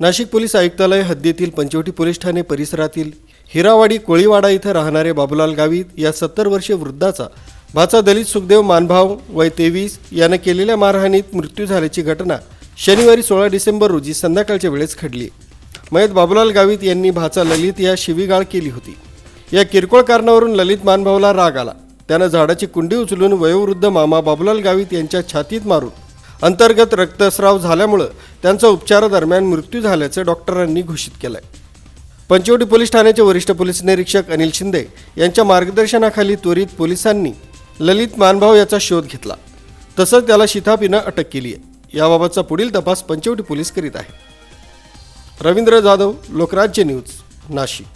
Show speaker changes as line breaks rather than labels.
Nashik police आयुक्तालय हद्दीतील Panchavati police Thane परिसरातील हिरावाडी कोळीवाडा इथं राहणारे बाबूलाल गावित या सत्तर वर्षीय वृद्धाचा भाचा दलित सुखदेव मानभाव वय तेवीस यानं केलेल्या मारहाणीत मृत्यू झाल्याची घटना शनिवारी सोळा डिसेंबर रोजी संध्याकाळच्या वेळेस घडली. मयत बाबूलाल गावित यांनी भाचा ललित या शिवीगाळ केली होती. या किरकोळ कारणावरून ललित मानभावला राग आला. त्यानं झाडाची कुंडी उचलून वयोवृद्ध मामा बाबूलाल गावित यांच्या छातीत मारून अंतर्गत रक्तस्राव झाल्यामुळं त्यांचा उपचारादरम्यान मृत्यू झाल्याचं डॉक्टरांनी घोषित केलंय. पंचवटी पोलीस ठाण्याचे वरिष्ठ पोलीस निरीक्षक अनिल शिंदे यांच्या मार्गदर्शनाखाली त्वरित पोलिसांनी ललित मानभाव याचा शोध घेतला. तसंच त्याला शिथापीनं अटक केली आहे याबाबतचा पुढील तपास पंचवटी पोलीस करीत आहे. रवींद्र जाधव लोकराज्य न्यूज नाशिक.